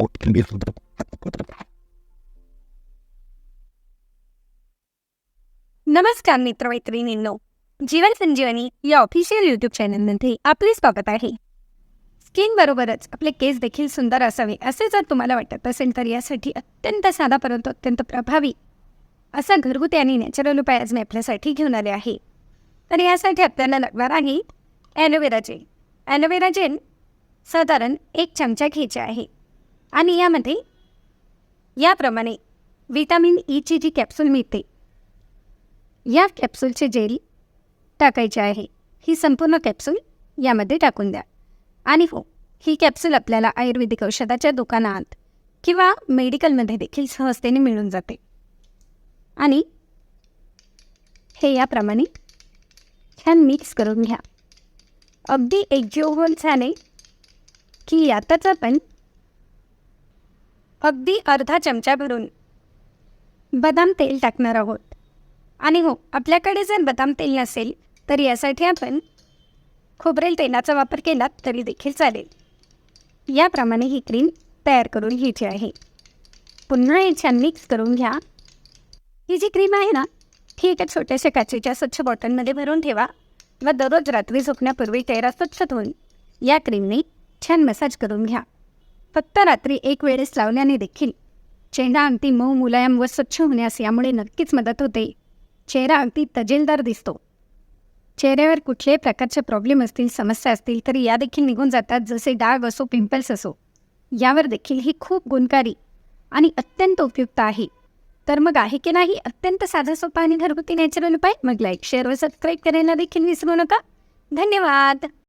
कोथिंबीर सुद्धा नमस्कार मित्रमैत्रिणींनो जीवन संजीवनी या ऑफिशियल यूट्यूब चॅनलमध्ये आपले स्वागत आहे. स्किन बरोबरच आपले केस देखील सुंदर असावे असे जर तुम्हाला वाटत असेल तर यासाठी अत्यंत साधा परंतु अत्यंत प्रभावी असा घरगुती आणि नॅचरल उपाय आज मी आपल्यासाठी घेऊन आले आहे. तर यासाठी आपल्याला लागणार आहे ॲलोवेरा जेल ॲलोवेरा जेल साधारण एक चमचा घ्यायचे आहे. आणि यामध्ये याप्रमाणे विटॅमिन ईची e जी कॅप्सूल मिळते या कॅप्सूलचे जेल टाकायचे आहे. ही संपूर्ण कॅप्सूल यामध्ये टाकून द्या. आणि हो ही कॅप्सूल आपल्याला आयुर्वेदिक औषधाच्या दुकानात किंवा मेडिकलमध्ये देखील सहजतेने मिळून जाते. आणि हे याप्रमाणे छान मिक्स करून घ्या. अगदी एकजीव होऊन झाले की यातच आपण अगदी अर्धा चमचा भरून बदाम तेल टाकणार आहोत. आणि हो आपल्याकडे जर बदाम तेल नसेल तर यासाठी आपण खोबरेल तेलाचा वापर केला तरी देखील चालेल. याप्रमाणे ही क्रीम तयार करून घ्यायची आहे. पुन्हा हे छान मिक्स करून घ्या. ही जी क्रीम आहे ना ही एका छोट्याशा काचेच्या स्वच्छ बॉटलमध्ये भरून ठेवा व दररोज रात्री झोपण्यापूर्वी चेहरा स्वच्छ धुवून या क्रीमने छान मसाज करून घ्या. फक्त रात्री एक वेळेस लावल्याने देखील. चेहरा अगदी मऊ मुलायम व स्वच्छ होण्यास यामुळे नक्कीच मदत होते. चेहरा अगदी तजेलदार दिसतो. चेहऱ्यावर कुठल्याही प्रकारचे प्रॉब्लेम असतील समस्या असतील तरी या देखील निघून जातात जसे डाग असो पिंपल्स असो. यावर देखील ही खूप गुणकारी आणि अत्यंत उपयुक्त आहे. तर मग आहे की नाही अत्यंत साधा सोपा आणि घरगुती नॅचरल उपाय? मग लाईक शेअर व सबस्क्राईब करायला देखील विसरू नका. धन्यवाद!